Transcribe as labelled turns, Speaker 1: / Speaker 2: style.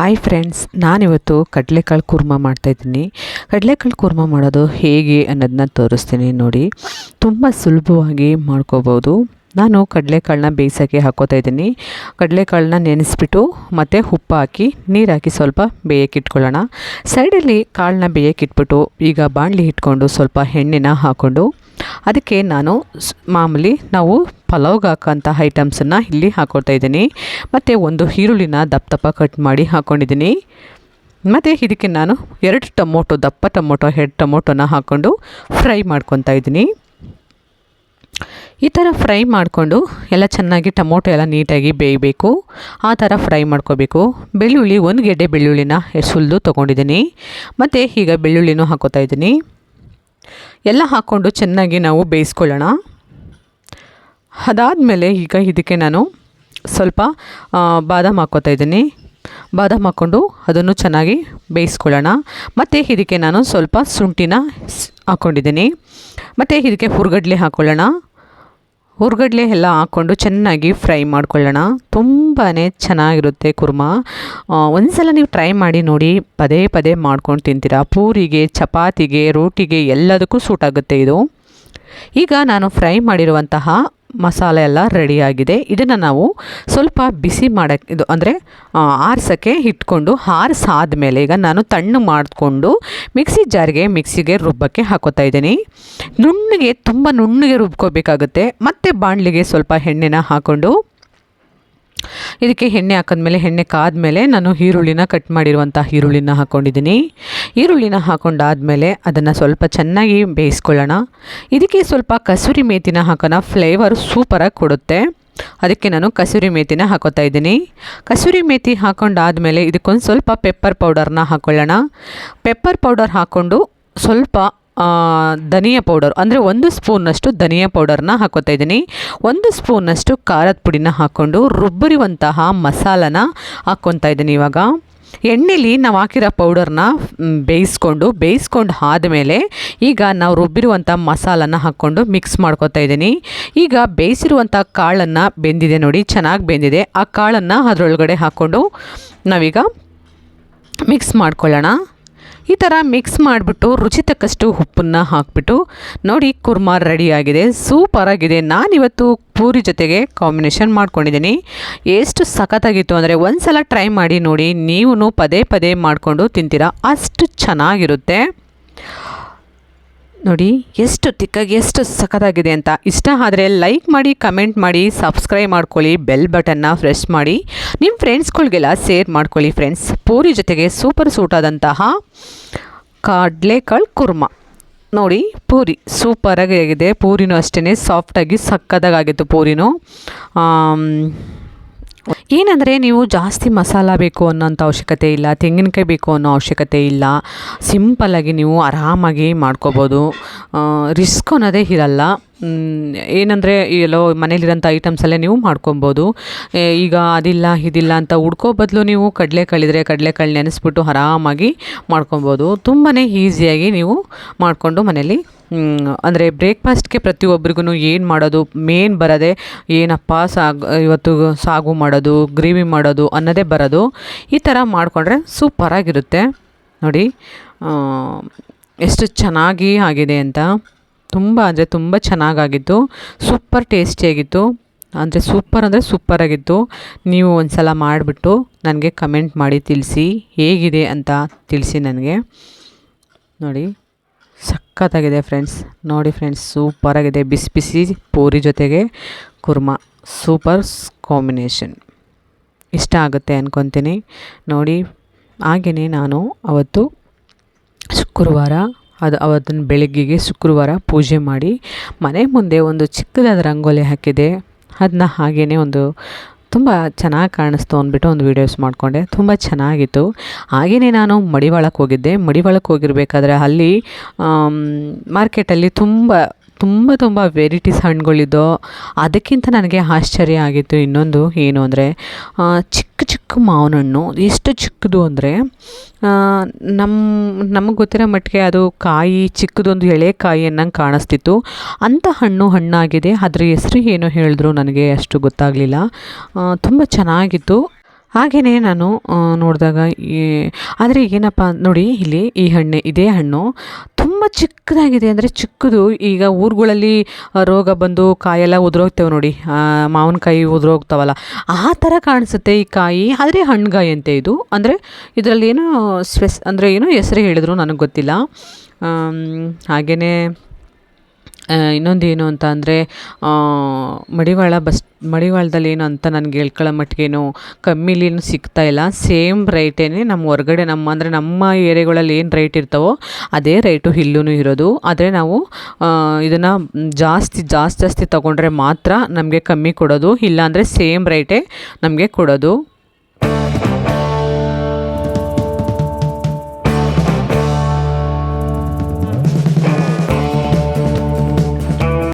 Speaker 1: Hi friends ನಾನಿವತ್ತು ಕಡಲೆಕಾಳು ಕುರ್ಮ ಮಾಡ್ತಾಯಿದ್ದೀನಿ. ಕಡಲೆಕಾಳು ಕುರ್ಮ ಮಾಡೋದು ಹೇಗೆ ಅನ್ನೋದನ್ನ ತೋರಿಸ್ತೀನಿ ನೋಡಿ. ತುಂಬ ಸುಲಭವಾಗಿ ಮಾಡ್ಕೋಬೋದು. ನಾನು ಕಡಲೆಕಾಳನ್ನ ಬೇಯಿಸೋಕ್ಕೆ ಹಾಕೋತಾ ಇದ್ದೀನಿ ಕಡಲೆಕಾಳನ್ನ ನೆನೆಸ್ಬಿಟ್ಟು ಮತ್ತು ಉಪ್ಪು ಹಾಕಿ ನೀರು ಹಾಕಿ ಸ್ವಲ್ಪ ಬೇಯಕ್ಕೆ ಇಟ್ಕೊಳ್ಳೋಣ. ಸೈಡಲ್ಲಿ ಕಾಳನ್ನ ಬೇಯಕ್ಕೆ ಇಟ್ಬಿಟ್ಟು ಈಗ ಬಾಣಲಿ ಇಟ್ಕೊಂಡು ಸ್ವಲ್ಪ ಎಣ್ಣೆನ ಹಾಕ್ಕೊಂಡು ಅದಕ್ಕೆ ನಾನು ಮಾಮೂಲಿ ನಾವು ಪಲಾವ್ಗೆ ಹಾಕೋಂಥ ಐಟಮ್ಸನ್ನು ಇಲ್ಲಿ ಹಾಕ್ಕೊಳ್ತಾ ಇದ್ದೀನಿ. ಮತ್ತು ಒಂದು ಈರುಳ್ಳಿನ ದಪ್ಪ ದಪ್ಪ ಕಟ್ ಮಾಡಿ ಹಾಕ್ಕೊಂಡಿದ್ದೀನಿ ಮತ್ತು ಇದಕ್ಕೆ ನಾನು ಎರಡು ಟೊಮೊಟೊ, ದಪ್ಪ ಟೊಮೊಟೊ, ಎರಡು ಟೊಮೊಟೊನ ಹಾಕ್ಕೊಂಡು ಫ್ರೈ ಮಾಡ್ಕೊತಾ ಇದ್ದೀನಿ. ಈ ಥರ ಫ್ರೈ ಮಾಡಿಕೊಂಡು ಎಲ್ಲ ಚೆನ್ನಾಗಿ ಟೊಮೊಟೊ ಎಲ್ಲ ನೀಟಾಗಿ ಬೇಯಬೇಕು. ಆ ಥರ ಫ್ರೈ ಮಾಡ್ಕೋಬೇಕು. ಬೆಳ್ಳುಳ್ಳಿ, ಒಂದು ಗೆಡ್ಡೆ ಬೆಳ್ಳುಳ್ಳಿನ ಸುಲಿದು ತೊಗೊಂಡಿದ್ದೀನಿ. ಮತ್ತು ಈಗ ಬೆಳ್ಳುಳ್ಳಿನೂ ಹಾಕೋತಾ ಇದ್ದೀನಿ. ಎಲ್ಲ ಹಾಕ್ಕೊಂಡು ಚೆನ್ನಾಗಿ ನಾವು ಬೇಯಿಸ್ಕೊಳ್ಳೋಣ. ಅದಾದಮೇಲೆ ಈಗ ಇದಕ್ಕೆ ನಾನು ಸ್ವಲ್ಪ ಬಾದಾಮ್ ಹಾಕ್ಕೋತಾ ಇದ್ದೀನಿ. ಬಾದಾಮ್ ಹಾಕ್ಕೊಂಡು ಅದನ್ನು ಚೆನ್ನಾಗಿ ಬೇಯಿಸ್ಕೊಳ್ಳೋಣ. ಮತ್ತು ಇದಕ್ಕೆ ನಾನು ಸ್ವಲ್ಪ ಶುಂಠಿನ ಹಾಕ್ಕೊಂಡಿದ್ದೀನಿ. ಮತ್ತು ಇದಕ್ಕೆ ಹುರ್ಗಡ್ಲೆ ಹಾಕ್ಕೊಳ್ಳೋಣ. ಹುರ್ಗಡ್ಲೆ ಎಲ್ಲ ಹಾಕ್ಕೊಂಡು ಚೆನ್ನಾಗಿ ಫ್ರೈ ಮಾಡ್ಕೊಳ್ಳೋಣ. ತುಂಬಾ ಚೆನ್ನಾಗಿರುತ್ತೆ ಕುರ್ಮ. ಒಂದ್ಸಲ ನೀವು ಟ್ರೈ ಮಾಡಿ ನೋಡಿ, ಪದೇ ಪದೇ ಮಾಡ್ಕೊಂಡು ತಿಂತೀರಾ. ಪೂರಿಗೆ, ಚಪಾತಿಗೆ, ರೋಟಿಗೆ ಎಲ್ಲದಕ್ಕೂ ಸೂಟ್ ಆಗುತ್ತೆ ಇದು. ಈಗ ನಾನು ಫ್ರೈ ಮಾಡಿರುವಂತಹ ಮಸಾಲೆ ಎಲ್ಲ ರೆಡಿಯಾಗಿದೆ ಇದನ್ನು ನಾವು ಸ್ವಲ್ಪ ಬಿಸಿ ಮಾಡೋಕ್ಕೆ ಇದು ಅಂದರೆ ಆರಿಸೋಕ್ಕೆ ಇಟ್ಕೊಂಡು, ಆರಿಸಾದ್ಮೇಲೆ ಈಗ ನಾನು ತಣ್ಣು ಮಾಡಿಕೊಂಡು ಮಿಕ್ಸಿ ಜಾರಿಗೆ ಮಿಕ್ಸಿಗೆ ರುಬ್ಬಕ್ಕೆ ಹಾಕೋತಾ ಇದ್ದೀನಿ. ನುಣ್ಣಗೆ, ತುಂಬ ನುಣ್ಣಗೆ ರುಬ್ಕೋಬೇಕಾಗುತ್ತೆ. ಮತ್ತು ಬಾಣಲಿಗೆ ಸ್ವಲ್ಪ ಎಣ್ಣೆನ ಹಾಕ್ಕೊಂಡು ಇದಕ್ಕೆ ಎಣ್ಣೆ ಹಾಕಿದ್ಮೇಲೆ, ಎಣ್ಣೆ ಕಾದ್ಮೇಲೆ ನಾನು ಈರುಳ್ಳಿನ ಕಟ್ ಮಾಡಿರುವಂಥ ಈರುಳ್ಳಿನ ಹಾಕ್ಕೊಂಡಿದ್ದೀನಿ ಈರುಳ್ಳಿನ ಹಾಕೊಂಡಾದ್ಮೇಲೆ ಅದನ್ನು ಸ್ವಲ್ಪ ಚೆನ್ನಾಗಿ ಬೇಯಿಸ್ಕೊಳ್ಳೋಣ. ಇದಕ್ಕೆ ಸ್ವಲ್ಪ ಕಸೂರಿ ಮೇತಿನ ಹಾಕೋಣ. ಫ್ಲೇವರ್ ಸೂಪರಾಗಿ ಕೊಡುತ್ತೆ. ಅದಕ್ಕೆ ನಾನು ಕಸೂರಿ ಮೇಥಿನ ಹಾಕೋತಾ ಇದ್ದೀನಿ. ಕಸೂರಿ ಮೇಥಿ ಹಾಕೊಂಡಾದ್ಮೇಲೆ ಇದಕ್ಕೊಂದು ಸ್ವಲ್ಪ ಪೆಪ್ಪರ್ ಪೌಡರ್ನ ಹಾಕ್ಕೊಳ್ಳೋಣ ಪೆಪ್ಪರ್ ಪೌಡರ್ ಹಾಕ್ಕೊಂಡು ಸ್ವಲ್ಪ ಧನಿಯಾ ಪೌಡರ್. ಅಂದರೆ ಒಂದು ಸ್ಪೂನಷ್ಟು ಧನಿಯಾ ಪೌಡರ್ನ ಹಾಕೋತಾ ಇದ್ದೀನಿ. ಒಂದು ಸ್ಪೂನಷ್ಟು ಖಾರದ ಪುಡಿನ ಹಾಕ್ಕೊಂಡು ರುಬ್ಬರಿವಂತಹ ಮಸಾಲನ ಹಾಕ್ಕೊತಾ ಇದ್ದೀನಿ ಇವಾಗ. ಎಣ್ಣೆಲಿ ನಾವು ಹಾಕಿರೋ ಪೌಡರ್ನ ಬೇಯಿಸ್ಕೊಂಡು ಬೇಯಿಸ್ಕೊಂಡು ಆದಮೇಲೆ ಈಗ ನಾವು ರುಬ್ಬಿರುವಂಥ ಮಸಾಲನ ಹಾಕ್ಕೊಂಡು ಮಿಕ್ಸ್ ಮಾಡ್ಕೊತಾ ಇದ್ದೀನಿ. ಈಗ ಬೇಯಿಸಿರುವಂಥ ಕಾಳನ್ನು ಬೆಂದಿದೆ ನೋಡಿ, ಚೆನ್ನಾಗಿ ಬೆಂದಿದೆ. ಆ ಕಾಳನ್ನು ಅದರೊಳಗಡೆ ಹಾಕ್ಕೊಂಡು ನಾವೀಗ ಮಿಕ್ಸ್ ಮಾಡ್ಕೊಳ್ಳೋಣ. ಈ ಥರ ಮಿಕ್ಸ್ ಮಾಡಿಬಿಟ್ಟು ರುಚಿ ತಕ್ಕಷ್ಟು ಉಪ್ಪನ್ನು ಹಾಕ್ಬಿಟ್ಟು ನೋಡಿ ಕುರ್ಮಾ ರೆಡಿಯಾಗಿದೆ ಸೂಪರಾಗಿದೆ ನಾನಿವತ್ತು ಪೂರಿ ಜೊತೆಗೆ ಕಾಂಬಿನೇಷನ್ ಮಾಡ್ಕೊಂಡಿದ್ದೀನಿ. ಎಷ್ಟು ಸಖತ್ತಾಗಿತ್ತು ಅಂದರೆ ಒಂದು ಸಲ ಟ್ರೈ ಮಾಡಿ ನೋಡಿ ನೀವು ಪದೇ ಪದೇ ಮಾಡಿಕೊಂಡು ತಿಂತೀರಾ, ಅಷ್ಟು ಚೆನ್ನಾಗಿರುತ್ತೆ. ನೋಡಿ, ಎಷ್ಟು ತಿಕ್ಕಾಗಿ ಎಷ್ಟು ಸಖತ್ತಾಗಿದೆ ಅಂತ. ಇಷ್ಟ ಆದರೆ ಲೈಕ್ ಮಾಡಿ ಕಮೆಂಟ್ ಮಾಡಿ ಸಬ್ಸ್ಕ್ರೈಬ್ ಮಾಡ್ಕೊಳ್ಳಿ ಬೆಲ್ ಬಟನ್ನ ಫ್ರೆಶ್ ಮಾಡಿ. ನಿಮ್ಮ ಫ್ರೆಂಡ್ಸ್ಗಳಿಗೆಲ್ಲ ಶೇರ್ ಮಾಡ್ಕೊಳ್ಳಿ ಫ್ರೆಂಡ್ಸ್ ಪೂರಿ ಜೊತೆಗೆ ಸೂಪರ್ ಸೂಟ್ ಆದಂತಹ ಕಡಲೆಕಾಳು ಕುರ್ಮ. ನೋಡಿ, ಪೂರಿ ಸೂಪರಾಗಿ ಆಗಿದೆ. ಪೂರಿನೂ ಅಷ್ಟೇ ಸಾಫ್ಟಾಗಿ ಸಕ್ಕದಾಗಿತ್ತು ಪೂರಿನೂ. ಏನಂದರೆ ನೀವು ಜಾಸ್ತಿ ಮಸಾಲ ಬೇಕು ಅನ್ನೋಂಥ ಅವಶ್ಯಕತೆ ಇಲ್ಲ, ತೆಂಗಿನಕಾಯಿ ಬೇಕು ಅನ್ನೋ ಅವಶ್ಯಕತೆ ಇಲ್ಲ ಸಿಂಪಲ್ಲಾಗಿ ನೀವು ಆರಾಮಾಗಿ ಮಾಡ್ಕೋಬೋದು. ರಿಸ್ಕ್ ಅನ್ನೋದೇ ಇರಲ್ಲ. ಏನಂದರೆ ಎಲ್ಲೋ ಮನೇಲಿರೋಂಥ ಐಟಮ್ಸಲ್ಲೇ ನೀವು ಮಾಡ್ಕೊಬೋದು. ಈಗ ಅದಿಲ್ಲ, ಇದಿಲ್ಲ ಅಂತ ಹುಡ್ಕೋ ಬದಲು ನೀವು ಕಡಲೆಕಾಳಿದ್ರೆ ಕಡಲೆಕಾಳು ನೆನೆಸ್ಬಿಟ್ಟು ಆರಾಮಾಗಿ ಮಾಡ್ಕೊಬೋದು. ತುಂಬಾ ಈಸಿಯಾಗಿ ನೀವು ಮಾಡಿಕೊಂಡು ಮನೇಲಿ ಅಂದರೆ ಬ್ರೇಕ್ಫಾಸ್ಟ್ಗೆ ಪ್ರತಿಯೊಬ್ಬರಿಗೂ ಏನು ಮಾಡೋದು, ಮೇನ್ ಬರೋದೇ ಏನಪ್ಪ ಸಾಗು, ಇವತ್ತು ಸಾಗು ಮಾಡೋದು, ಗ್ರೇವಿ ಮಾಡೋದು ಅನ್ನೋದೇ ಬರೋದು. ಈ ಥರ ಮಾಡಿಕೊಂಡ್ರೆ ಸೂಪರಾಗಿರುತ್ತೆ. ನೋಡಿ ಎಷ್ಟು ಚೆನ್ನಾಗಿ ಆಗಿದೆ ಅಂತ. ತುಂಬ ಅಂದರೆ ತುಂಬ ಚೆನ್ನಾಗಾಗಿತ್ತು. ಸೂಪರ್ ಟೇಸ್ಟಿಯಾಗಿತ್ತು ಅಂದರೆ ಸೂಪರ್ ಅಂದರೆ ಸೂಪರಾಗಿತ್ತು ನೀವು ಒಂದು ಸಲ ಮಾಡಿಬಿಟ್ಟು ನನಗೆ ಕಮೆಂಟ್ ಮಾಡಿ ತಿಳಿಸಿ. ಹೇಗಿದೆ ಅಂತ ತಿಳಿಸಿ ನನಗೆ. ನೋಡಿ, ಸಖತ್ತಾಗಿದೆ ಫ್ರೆಂಡ್ಸ್. ನೋಡಿ ಫ್ರೆಂಡ್ಸ್ ಸೂಪರಾಗಿದೆ ಬಿಸಿ ಬಿಸಿ ಪೂರಿ ಜೊತೆಗೆ ಕುರ್ಮಾ. Super combination. ಇಷ್ಟ ಆಗುತ್ತೆ ಅಂದ್ಕೊತೀನಿ ನೋಡಿ ಹಾಗೆಯೇ ನಾನು ಅವತ್ತು ಶುಕ್ರವಾರ, ಅದು ಅವತ್ತಿನ ಬೆಳಗ್ಗೆಗೆ ಶುಕ್ರವಾರ ಪೂಜೆ ಮಾಡಿ ಮನೆ ಮುಂದೆ ಒಂದು ಚಿಕ್ಕದಾದ ರಂಗೋಲಿ ಹಾಕಿದೆ. ಅದನ್ನ ಹಾಗೆಯೇ ಒಂದು ತುಂಬ ಚೆನ್ನಾಗಿ ಕಾಣಿಸ್ತು ಅಂದ್ಬಿಟ್ಟು ಒಂದು ವೀಡಿಯೋಸ್ ಮಾಡಿಕೊಂಡೆ. ತುಂಬ ಚೆನ್ನಾಗಿತ್ತು. ಹಾಗೆಯೇ ನಾನು ಮಡಿವಾಳಕ್ಕೆ ಹೋಗಿದ್ದೆ. ಮಡಿವಾಳಕ್ಕೆ ಹೋಗಿರ್ಬೇಕಾದ್ರೆ ಅಲ್ಲಿ ಮಾರ್ಕೆಟಲ್ಲಿ ತುಂಬ ತುಂಬ ತುಂಬ ವೆರೈಟೀಸ್ ಹಣ್ಣುಗಳಿದ್ದೋ ಅದಕ್ಕಿಂತ ನನಗೆ ಆಶ್ಚರ್ಯ ಆಗಿತ್ತು ಇನ್ನೊಂದು ಏನು ಅಂದರೆ ಚಿಕ್ಕ ಚಿಕ್ಕ ಮಾವಿನ ಹಣ್ಣು ಎಷ್ಟು ಚಿಕ್ಕದು ಅಂದರೆ ನಮ್ಮ ನಮಗೆ ಗೊತ್ತಿರೋ ಮಟ್ಟಿಗೆ ಅದು ಕಾಯಿ ಚಿಕ್ಕದೊಂದು ಎಳೆ ಕಾಯಿ ಅನ್ನಂಗೆ ಕಾಣಿಸ್ತಿತ್ತು. ಅಂಥ ಹಣ್ಣು ಹಣ್ಣಾಗಿದೆ. ಅದರ ಹೆಸರು ಏನೋ ಹೇಳಿದ್ರು ನನಗೆ ಅಷ್ಟು ಗೊತ್ತಾಗಲಿಲ್ಲ. ತುಂಬ ಚೆನ್ನಾಗಿತ್ತು. ಹಾಗೆಯೇ ನಾನು ನೋಡಿದಾಗ ಈ, ಆದರೆ ಏನಪ್ಪ, ನೋಡಿ, ಇಲ್ಲಿ ಈ ಹಣ್ಣೆ, ಇದೇ ಹಣ್ಣು. ತುಂಬ ಚಿಕ್ಕದಾಗಿದೆ ಅಂದರೆ ಚಿಕ್ಕದು. ಈಗ ಊರುಗಳಲ್ಲಿ ರೋಗ ಬಂದು ಕಾಯೆಲ್ಲ ಉದುರೋಗ್ತೇವೆ ನೋಡಿ. ಮಾವಿನಕಾಯಿ ಉದುರೋಗ್ತಾವಲ್ಲ. ಆ ಥರ ಕಾಣಿಸುತ್ತೆ ಈ ಕಾಯಿ. ಆದರೆ ಹಣ್ಣುಗಾಯಿ ಅಂತೆ ಇದು. ಅಂದರೆ ಇದರಲ್ಲಿ ಏನೋ ಸ್ಪೆಸ್, ಅಂದರೆ ಏನೋ ಹೆಸರು ಹೇಳಿದ್ರು, ನನಗೆ ಗೊತ್ತಿಲ್ಲ. ಹಾಗೆಯೇ ಇನ್ನೊಂದು ಏನು ಅಂತ ಅಂದರೆ ಮಡಿವಾಳ ಬಸ್ ಮಡಿವಾಳದಲ್ಲಿ ಏನು ಅಂತ ನನಗೆ ಹೇಳ್ಕೊಳ್ಳೋ ಮಟ್ಟಿಗೇನು ಏನು ಸಿಗ್ತಾ ಇಲ್ಲ. ಸೇಮ್ ರೇಟೇನೆ ನಮ್ಮ ಹೊರಗಡೆ ನಮ್ಮ, ಅಂದರೆ ನಮ್ಮ ಏರಿಯಾಗಳಲ್ಲಿ ಏನು ರೇಟ್ ಇರ್ತಾವೋ ಅದೇ ರೇಟು ಇಲ್ಲೂ ಇರೋದು. ಆದರೆ ನಾವು ಇದನ್ನು ಜಾಸ್ತಿ ಜಾಸ್ತಿ ಜಾಸ್ತಿ ತೊಗೊಂಡ್ರೆ ಮಾತ್ರ ನಮಗೆ ಕಮ್ಮಿ ಕೊಡೋದು. ಇಲ್ಲಾಂದರೆ ಸೇಮ್ ರೇಟೇ ನಮಗೆ ಕೊಡೋದು.